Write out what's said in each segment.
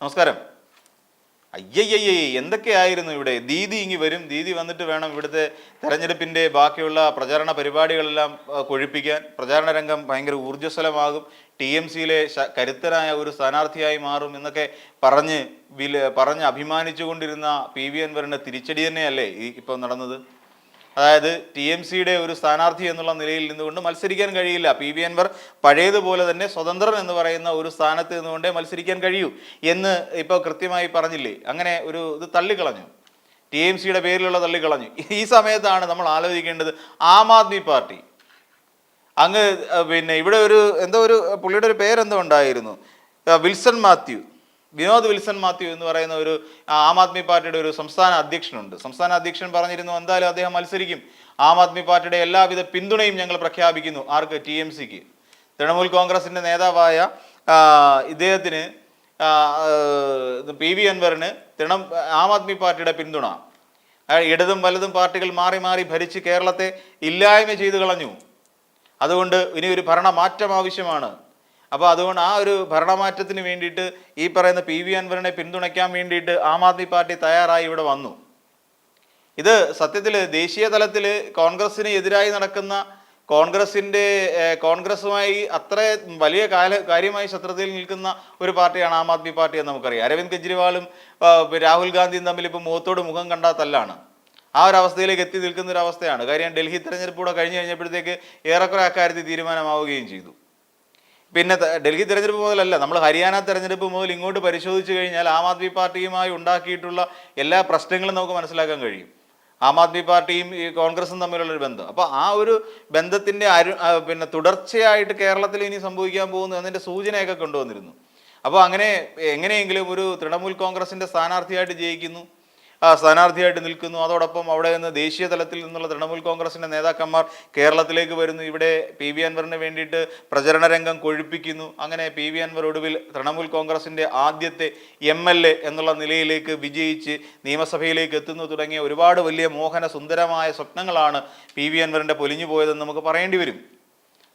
നമസ്കാരം. അയ്യയ്യയ്യേ എന്തൊക്കെയായിരുന്നു ഇവിടെ? ദീദി ഇങ്ങി വരും. ദീദി വന്നിട്ട് വേണം ഇവിടുത്തെ തെരഞ്ഞെടുപ്പിന്റെ ബാക്കിയുള്ള പ്രചാരണ പരിപാടികളെല്ലാം കൊഴിപ്പിക്കാൻ. പ്രചാരണ രംഗം ഭയങ്കര ഊർജസ്വലമാകും. ടി എം സിയിലെ കരുത്തനായ ഒരു സ്ഥാനാർത്ഥിയായി മാറും എന്നൊക്കെ പറഞ്ഞ് പറഞ്ഞ് അഭിമാനിച്ചുകൊണ്ടിരുന്ന പി വി അൻവറിന്റെ തിരിച്ചടി തന്നെയല്ലേ ഈ ഇപ്പം നടന്നത്? അതായത് ടി എം സിയുടെ ഒരു സ്ഥാനാർത്ഥി എന്നുള്ള നിലയിൽ നിന്നുകൊണ്ട് മത്സരിക്കാൻ കഴിയില്ല. പി വി അൻവർ പഴയതുപോലെ തന്നെ സ്വതന്ത്രൻ എന്ന് പറയുന്ന ഒരു സ്ഥാനത്ത് നിന്നുകൊണ്ടേ മത്സരിക്കാൻ കഴിയൂ എന്ന് ഇപ്പോൾ കൃത്യമായി പറഞ്ഞില്ലേ? അങ്ങനെ ഒരു ഇത് തള്ളിക്കളഞ്ഞു. ടി എം സിയുടെ പേരിലുള്ള തള്ളിക്കളഞ്ഞു. ഈ സമയത്താണ് നമ്മൾ ആലോചിക്കേണ്ടത് ആം ആദ്മി പാർട്ടി. അങ്ങ് പിന്നെ ഇവിടെ ഒരു എന്തോ ഒരു പുള്ളിയുടെ ഒരു പേരെന്തോ ഉണ്ടായിരുന്നു. Wilson Mathew. Vinod Wilson Mathew എന്ന് പറയുന്ന ഒരു ആം ആദ്മി പാർട്ടിയുടെ ഒരു സംസ്ഥാന അധ്യക്ഷനുണ്ട്. സംസ്ഥാന അധ്യക്ഷൻ പറഞ്ഞിരുന്നു എന്തായാലും അദ്ദേഹം മത്സരിക്കും. ആം ആദ്മി പാർട്ടിയുടെ എല്ലാവിധ പിന്തുണയും ഞങ്ങൾ പ്രഖ്യാപിക്കുന്നു. ആർക്ക്? ടി എം സിക്ക്. തൃണമൂൽ കോൺഗ്രസിന്റെ നേതാവായ ഇദ്ദേഹത്തിന് പി വി അൻവറിന് തൃണം ആം ആദ്മി പാർട്ടിയുടെ പിന്തുണ. ഇടതും വലതും പാർട്ടികൾ മാറി മാറി ഭരിച്ച് കേരളത്തെ ഇല്ലായ്മ ചെയ്തു കളഞ്ഞു. അതുകൊണ്ട് ഇനി ഒരു ഭരണമാറ്റം ആവശ്യമാണ്. അപ്പോൾ അതുകൊണ്ട് ആ ഒരു ഭരണമാറ്റത്തിന് വേണ്ടിയിട്ട് ഈ പറയുന്ന പി വി അൻവറിനെ പിന്തുണയ്ക്കാൻ വേണ്ടിയിട്ട് ആം ആദ്മി പാർട്ടി തയ്യാറായി ഇവിടെ വന്നു. ഇത് സത്യത്തിൽ ദേശീയ തലത്തിൽ കോൺഗ്രസിന് എതിരായി നടക്കുന്ന കോൺഗ്രസിന്റെ കോൺഗ്രസുമായി അത്ര വലിയ കാല കാര്യമായി ശത്രുതയിൽ നിൽക്കുന്ന ഒരു പാർട്ടിയാണ് ആം ആദ്മി പാർട്ടി എന്ന് നമുക്കറിയാം. അരവിന്ദ് കെജ്രിവാളും രാഹുൽ ഗാന്ധിയും തമ്മിൽ ഇപ്പോൾ മുഖത്തോട് മുഖം കണ്ടാത്തല്ലാണ് ആ ഒരു അവസ്ഥയിലേക്ക് എത്തി നിൽക്കുന്ന ഒരു അവസ്ഥയാണ്. കാര്യം ഡൽഹി തെരഞ്ഞെടുപ്പ് കൂടെ കഴിഞ്ഞു കഴിഞ്ഞപ്പോഴത്തേക്ക് ഏറെക്കുറെ അക്കാര്യത്തിൽ തീരുമാനമാവുകയും ചെയ്തു. പിന്നെ ഡൽഹി തെരഞ്ഞെടുപ്പ് മുതലല്ല നമ്മൾ ഹരിയാന തെരഞ്ഞെടുപ്പ് മുതൽ ഇങ്ങോട്ട് പരിശോധിച്ച് കഴിഞ്ഞാൽ ആം ആദ്മി പാർട്ടിയുമായി ഉണ്ടാക്കിയിട്ടുള്ള എല്ലാ പ്രശ്നങ്ങളും നമുക്ക് മനസ്സിലാക്കാൻ കഴിയും. ആം ആദ്മി പാർട്ടിയും ഈ കോൺഗ്രസും തമ്മിലുള്ളൊരു ബന്ധം. അപ്പോൾ ആ ഒരു ബന്ധത്തിന്റെ അരു പിന്നെ തുടർച്ചയായിട്ട് കേരളത്തിൽ ഇനി സംഭവിക്കാൻ പോകുന്നു എന്നതിന്റെ സൂചനയൊക്കെ കൊണ്ടുവന്നിരുന്നു. അപ്പോൾ അങ്ങനെ എങ്ങനെയെങ്കിലും ഒരു തൃണമൂൽ കോൺഗ്രസിന്റെ സ്ഥാനാർത്ഥിയായിട്ട് ജയിക്കുന്നു. സ്ഥാനാർത്ഥിയായിട്ട് നിൽക്കുന്നു. അതോടൊപ്പം അവിടെ നിന്ന് ദേശീയ തലത്തിൽ നിന്നുള്ള തൃണമൂൽ കോൺഗ്രസിന്റെ നേതാക്കന്മാർ കേരളത്തിലേക്ക് വരുന്നു. ഇവിടെ പി വി അൻവറിന് വേണ്ടിയിട്ട് പ്രചരണ രംഗം കൊഴുപ്പിക്കുന്നു. അങ്ങനെ പി വി അൻവർ ഒടുവിൽ തൃണമൂൽ കോൺഗ്രസിന്റെ ആദ്യത്തെ എം എൽ എ എന്നുള്ള നിലയിലേക്ക് വിജയിച്ച് നിയമസഭയിലേക്ക് എത്തുന്നു തുടങ്ങിയ ഒരുപാട് വലിയ മോഹന സുന്ദരമായ സ്വപ്നങ്ങളാണ് പി വി അൻവറിന്റെ പൊലിഞ്ഞു പോയതെന്ന് നമുക്ക് പറയേണ്ടി വരും.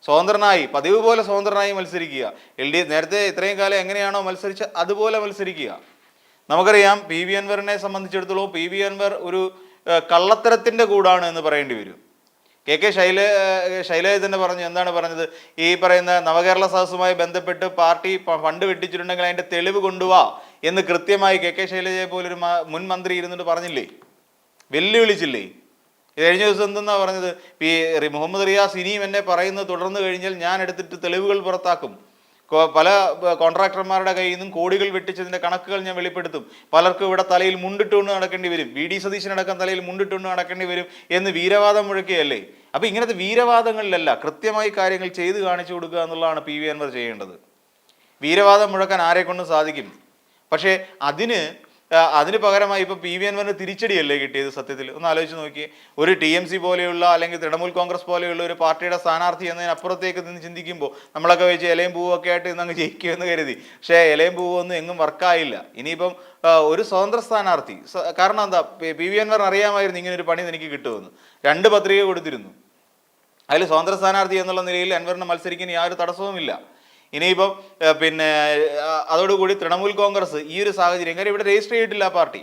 സ്വതന്ത്രനായി പതിവ് പോലെ സ്വതന്ത്രനായി മത്സരിക്കുക. എൽ ഡി നേരത്തെ ഇത്രയും കാലം എങ്ങനെയാണോ മത്സരിച്ച അതുപോലെ മത്സരിക്കുക. നമുക്കറിയാം പി വി അൻവറിനെ സംബന്ധിച്ചിടത്തോളം പി വി അൻവർ ഒരു കള്ളത്തരത്തിന്റെ കൂടാണ് എന്ന് പറയേണ്ടി വരും. കെ കെ ശൈല ശൈലജ തന്നെ പറഞ്ഞു എന്താണ് പറഞ്ഞത്? ഈ പറയുന്ന നവകേരള സദസ്സുമായി ബന്ധപ്പെട്ട് പാർട്ടി ഫണ്ട് വെട്ടിച്ചിട്ടുണ്ടെങ്കിൽ അതിന്റെ തെളിവ് കൊണ്ടുവാ എന്ന് കൃത്യമായി കെ കെ ശൈലജയെ പോലൊരു മുൻ മന്ത്രി ഇരുന്നിട്ട് പറഞ്ഞില്ലേ? വെല്ലുവിളിച്ചില്ലേ? കഴിഞ്ഞ ദിവസം എന്തെന്നാ പറഞ്ഞത്? പി മുഹമ്മദ് റിയാസ് ഇനിയും എന്നെ പറയുന്നത് തുടർന്ന് കഴിഞ്ഞാൽ ഞാൻ എടുത്തിട്ട് തെളിവുകൾ പുറത്താക്കും. പല കോൺട്രാക്ടർമാരുടെ കയ്യിൽ നിന്നും കോടികൾ വെട്ടിച്ചതിന്റെ കണക്കുകൾ ഞാൻ വെളിപ്പെടുത്തും. പലർക്കും ഇവിടെ തലയിൽ മുണ്ടിട്ടുകൊണ്ട് നടക്കേണ്ടി വരും. വി. ഡി. സതീശനടക്കം തലയിൽ മുണ്ടിട്ടുകൊണ്ട് നടക്കേണ്ടി വരും എന്ന് വീരവാദം മുഴക്കുകയല്ലേ? അപ്പൊ ഇങ്ങനത്തെ വീരവാദങ്ങളിലല്ല കൃത്യമായി കാര്യങ്ങൾ ചെയ്തു കാണിച്ചു കൊടുക്കുക എന്നുള്ളതാണ് പി. വി. അൻവർ ചെയ്യേണ്ടത്. വീരവാദം മുഴക്കാൻ ആരെ കൊണ്ടും സാധിക്കും. പക്ഷേ അതിന് അതിന് പകരമായി ഇപ്പൊ പി വി അൻവറിന് തിരിച്ചടിയല്ലേ കിട്ടിയത് സത്യത്തിൽ? ഒന്ന് ആലോചിച്ച് നോക്കി. ഒരു ടി എം സി പോലെയുള്ള അല്ലെങ്കിൽ തൃണമൂൽ കോൺഗ്രസ് പോലെയുള്ള ഒരു പാർട്ടിയുടെ സ്ഥാനാർത്ഥി എന്നതിനപ്പുറത്തേക്ക് നിന്ന് ചിന്തിക്കുമ്പോൾ നമ്മളൊക്കെ വെച്ച് ഇലയും പൂവൊക്കെ ആയിട്ട് ഇന്ന് അങ്ങ് ജയിക്കുമെന്ന് കരുതി. പക്ഷേ ഇലയും പൂവൊന്നും എങ്ങും വർക്കായില്ല ഇനിയിപ്പം ഒരു സ്വതന്ത്ര സ്ഥാനാർത്ഥി കാരണം എന്താ? പി- വി അൻവറിന് അറിയാമായിരുന്നു ഇങ്ങനെ ഒരു പണി എനിക്ക് കിട്ടുമെന്ന്. രണ്ട് പത്രിക കൊടുത്തിരുന്നു. അതിൽ സ്വതന്ത്ര സ്ഥാനാർത്ഥി എന്നുള്ള നിലയിൽ അൻവറിന് മത്സരിക്കാൻ യാതൊരു തടസ്സവുമില്ല. ഇനിയിപ്പം പിന്നെ അതോടുകൂടി തൃണമൂൽ കോൺഗ്രസ് ഈ ഒരു സാഹചര്യം കാര്യം ഇവിടെ രജിസ്റ്റർ ചെയ്തിട്ടില്ല പാർട്ടി.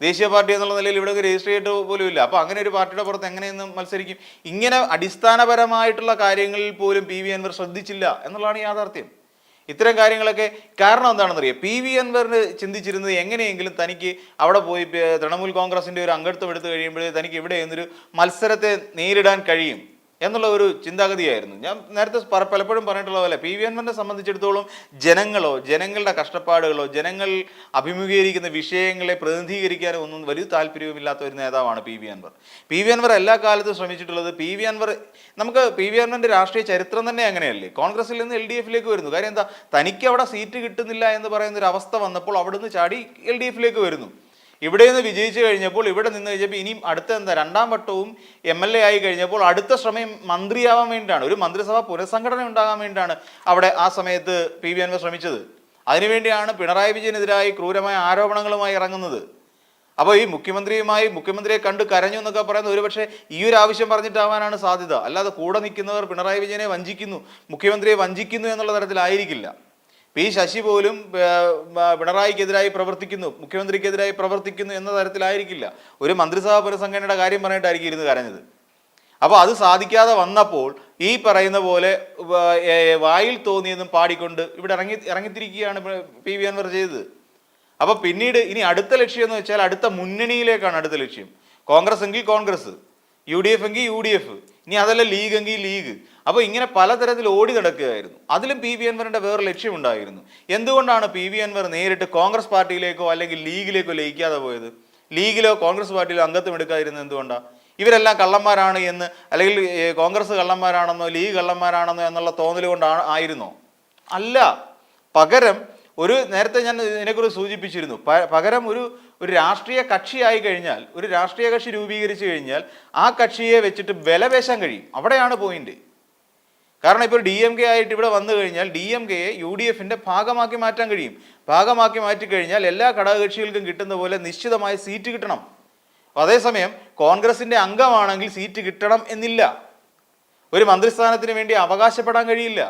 ദേശീയ പാർട്ടി എന്നുള്ള നിലയിൽ ഇവിടെ രജിസ്റ്റർ ചെയ്തിട്ട് പോലും ഇല്ല. അപ്പോൾ അങ്ങനെ ഒരു പാർട്ടിയുടെ പുറത്ത് എങ്ങനെയെന്ന് മത്സരിക്കും. ഇങ്ങനെ അടിസ്ഥാനപരമായിട്ടുള്ള കാര്യങ്ങളിൽ പോലും പി വി അൻവർ ശ്രദ്ധിച്ചില്ല എന്നുള്ളതാണ് യാഥാർത്ഥ്യം. ഇത്തരം കാര്യങ്ങളൊക്കെ കാരണം എന്താണെന്നറിയാം? പി വി അൻവറിന് ചിന്തിച്ചിരുന്നത് എങ്ങനെയെങ്കിലും തനിക്ക് അവിടെ പോയി തൃണമൂൽ കോൺഗ്രസിന്റെ ഒരു അംഗത്വം എടുത്തു കഴിയുമ്പോഴേ തനിക്ക് ഇവിടെ നിന്നൊരു മത്സരത്തെ നേരിടാൻ കഴിയും. എന്നുള്ള ഒരു ചിന്താഗതിയായിരുന്നു. ഞാൻ നേരത്തെ പലപ്പോഴും പറഞ്ഞിട്ടുള്ള പോലെ പി വി അൻവറിനെ സംബന്ധിച്ചിടത്തോളം ജനങ്ങളോ ജനങ്ങളുടെ കഷ്ടപ്പാടുകളോ ജനങ്ങൾ അഭിമുഖീകരിക്കുന്ന വിഷയങ്ങളെ പ്രതിനിധീകരിക്കാനോ ഒന്നും വലിയ താല്പര്യവുമില്ലാത്ത ഒരു നേതാവാണ് P V Anvar. P V Anvar എല്ലാ കാലത്തും ശ്രമിച്ചിട്ടുള്ളത് പി വി അൻവർ നമുക്ക് പി വി അൻവറിന്റെ രാഷ്ട്രീയ ചരിത്രം തന്നെ അങ്ങനെയല്ലേ? കോൺഗ്രസിൽ നിന്ന് എൽ ഡി എഫിലേക്ക് വരുന്നു. കാര്യം എന്താ? തനിക്ക് അവിടെ സീറ്റ് കിട്ടുന്നില്ല എന്ന് പറയുന്ന ഒരു അവസ്ഥ വന്നപ്പോൾ അവിടുന്ന് ചാടി എൽ ഡി എഫിലേക്ക് വരുന്നു. ഇവിടെ നിന്ന് വിജയിച്ചു കഴിഞ്ഞപ്പോൾ ഇവിടെ നിന്ന് കഴിഞ്ഞപ്പോൾ ഇനിയും അടുത്ത എന്താ രണ്ടാം വട്ടവും എം എൽ എ ആയി കഴിഞ്ഞപ്പോൾ അടുത്ത ശ്രമം മന്ത്രിയാവാൻ വേണ്ടിയിട്ടാണ്. ഒരു മന്ത്രിസഭ പുനഃസംഘടന ഉണ്ടാകാൻ വേണ്ടിയിട്ടാണ് അവിടെ ആ സമയത്ത് പി വി അൻവർ ശ്രമിച്ചത്. അതിനുവേണ്ടിയാണ് പിണറായി വിജയനെതിരായി ക്രൂരമായ ആരോപണങ്ങളുമായി ഇറങ്ങുന്നത്. അപ്പോൾ ഈ മുഖ്യമന്ത്രിയുമായി മുഖ്യമന്ത്രിയെ കണ്ട് കരഞ്ഞു എന്നൊക്കെ പറയുന്നത് ഒരുപക്ഷെ ഈ ഒരു ആവശ്യം പറഞ്ഞിട്ടാവാനാണ് സാധ്യത. അല്ലാതെ കൂടെ നിൽക്കുന്നവർ പിണറായി വിജയനെ വഞ്ചിക്കുന്നു മുഖ്യമന്ത്രിയെ വഞ്ചിക്കുന്നു എന്നുള്ള തരത്തിലായിരിക്കില്ല. പി ശശി പോലും പിണറായിക്കെതിരായി പ്രവർത്തിക്കുന്നു മുഖ്യമന്ത്രിക്കെതിരായി പ്രവർത്തിക്കുന്നു എന്ന തരത്തിലായിരിക്കില്ല. ഒരു മന്ത്രിസഭാ പുനഃസംഘടനയുടെ കാര്യം പറഞ്ഞിട്ടായിരിക്കും ഇരുന്ന് കരഞ്ഞത്. അപ്പോൾ അത് സാധിക്കാതെ വന്നപ്പോൾ ഈ പറയുന്ന പോലെ വായിൽ തോന്നിയതും പാടിക്കൊണ്ട് ഇവിടെ ഇറങ്ങി ഇറങ്ങിത്തിരിക്കുകയാണ് പി വി അൻവർ ചെയ്തത്. അപ്പോൾ പിന്നീട് ഇനി അടുത്ത ലക്ഷ്യം എന്ന് വെച്ചാൽ അടുത്ത മുന്നണിയിലേക്കാണ് അടുത്ത ലക്ഷ്യം. കോൺഗ്രസ് എങ്കിൽ കോൺഗ്രസ് യു ഡി എഫ് എങ്കിൽ യു ഡി എഫ് ഇനി അതല്ല ലീഗ് എങ്കിൽ ലീഗ്. അപ്പോൾ ഇങ്ങനെ പലതരത്തിൽ ഓടി നടക്കുകയായിരുന്നു. അതിലും പി വി അൻവറിന്റെ വേറെ ലക്ഷ്യമുണ്ടായിരുന്നു. എന്തുകൊണ്ടാണ് പി വി അൻവർ നേരിട്ട് കോൺഗ്രസ് പാർട്ടിയിലേക്കോ അല്ലെങ്കിൽ ലീഗിലേക്കോ ലയിക്കാതെ പോയത്? ലീഗിലോ കോൺഗ്രസ് പാർട്ടിയിലോ അംഗത്വം എടുക്കാതിരുന്നത് എന്തുകൊണ്ടാണ് ഇവരെല്ലാം കള്ളന്മാരാണ് എന്ന് അല്ലെങ്കിൽ കോൺഗ്രസ് കള്ളന്മാരാണെന്നോ ലീഗ് കള്ളന്മാരാണെന്നോ എന്നുള്ള തോന്നൽ കൊണ്ടാണ് ആയിരുന്നോ? അല്ല. പകരം ഒരു നേരത്തെ ഞാൻ ഇതിനെക്കുറിച്ച് സൂചിപ്പിച്ചിരുന്നു. പകരം ഒരു ഒരു രാഷ്ട്രീയ കക്ഷിയായി കഴിഞ്ഞാൽ ഒരു രാഷ്ട്രീയ കക്ഷി രൂപീകരിച്ചു കഴിഞ്ഞാൽ ആ കക്ഷിയെ വെച്ചിട്ട് വിലപേശാൻ കഴിയും. അവിടെയാണ് പോയിന്റ് കാരണം ഇപ്പോൾ ഡി എം കെ ആയിട്ട് ഇവിടെ വന്നു കഴിഞ്ഞാൽ ഡി എം കെയെ യു ഡി എഫിന്റെ ഭാഗമാക്കി മാറ്റാൻ കഴിയും. ഭാഗമാക്കി മാറ്റി കഴിഞ്ഞാൽ എല്ലാ ഘടകകക്ഷികൾക്കും കിട്ടുന്ന പോലെ നിശ്ചിതമായ സീറ്റ് കിട്ടണം. അതേസമയം കോൺഗ്രസിന്റെ അംഗമാണെങ്കിൽ സീറ്റ് കിട്ടണം എന്നില്ല. ഒരു മന്ത്രിസ്ഥാനത്തിന് വേണ്ടി അവകാശപ്പെടാൻ കഴിയില്ല.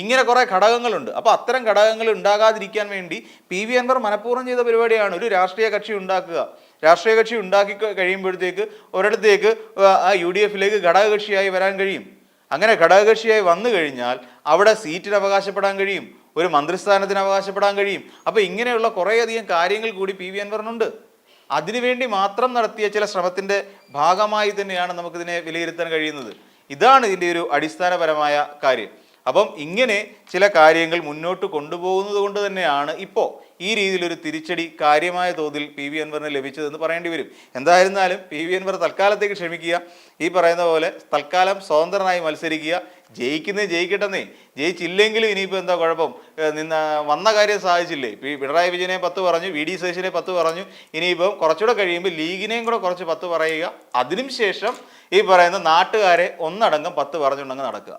ഇങ്ങനെ കുറെ ഘടകങ്ങളുണ്ട്. അപ്പോൾ അത്തരം ഘടകങ്ങൾ ഉണ്ടാകാതിരിക്കാൻ വേണ്ടി പി വി അൻവർ മനഃപൂർവം ചെയ്ത പരിപാടിയാണ് ഒരു രാഷ്ട്രീയ കക്ഷി ഉണ്ടാക്കുക. രാഷ്ട്രീയ കക്ഷി ഉണ്ടാക്കി കഴിയുമ്പോഴത്തേക്ക് ഒരിടത്തേക്ക് ആ യു ഡി എഫിലേക്ക് ഘടകകക്ഷിയായി വരാൻ കഴിയും. അങ്ങനെ ഘടകകക്ഷിയായി വന്നു കഴിഞ്ഞാൽ അവിടെ സീറ്റിന് അവകാശപ്പെടാൻ കഴിയും ഒരു മന്ത്രിസ്ഥാനത്തിന് അവകാശപ്പെടാൻ കഴിയും. അപ്പോൾ ഇങ്ങനെയുള്ള കുറേയധികം കാര്യങ്ങൾ കൂടി പി വി അൻവറിനുണ്ട്. അതിനുവേണ്ടി മാത്രം നടത്തിയ ചില ശ്രമത്തിന്റെ ഭാഗമായി തന്നെയാണ് നമുക്കിതിനെ വിലയിരുത്താൻ കഴിയുന്നത്. ഇതാണ് ഇതിന്റെ ഒരു അടിസ്ഥാനപരമായ കാര്യം. അപ്പം ഇങ്ങനെ ചില കാര്യങ്ങൾ മുന്നോട്ട് കൊണ്ടുപോകുന്നത് കൊണ്ട് തന്നെയാണ് ഇപ്പോൾ ഈ രീതിയിലൊരു തിരിച്ചടി കാര്യമായ തോതിൽ പി വി അൻവറിന് ലഭിച്ചതെന്ന് പറയേണ്ടി വരും. എന്തായിരുന്നാലും പി വി അൻവർ തൽക്കാലത്തേക്ക് ക്ഷമിക്കുക. ഈ പറയുന്ന പോലെ തൽക്കാലം സ്വതന്ത്രനായി മത്സരിക്കുക. ജയിക്കുന്നേ ജയിക്കട്ടെന്നേ. ജയിച്ചില്ലെങ്കിലും ഇനിയിപ്പോൾ എന്താ കുഴപ്പം? നിന്ന വന്ന കാര്യം സാധിച്ചില്ലേ? പിണറായി വിജയനെ പത്ത് പറഞ്ഞു വി ഡി സതീശനെ പത്ത് പറഞ്ഞു. ഇനിയിപ്പം കുറച്ചുകൂടെ കഴിയുമ്പോൾ ലീഗിനെയും കൂടെ കുറച്ച് പത്ത് പറയുക. അതിനും ശേഷം ഈ പറയുന്ന നാട്ടുകാരെ ഒന്നടങ്കം പത്ത് പറഞ്ഞുണ്ടെങ്കിൽ നടക്കുക.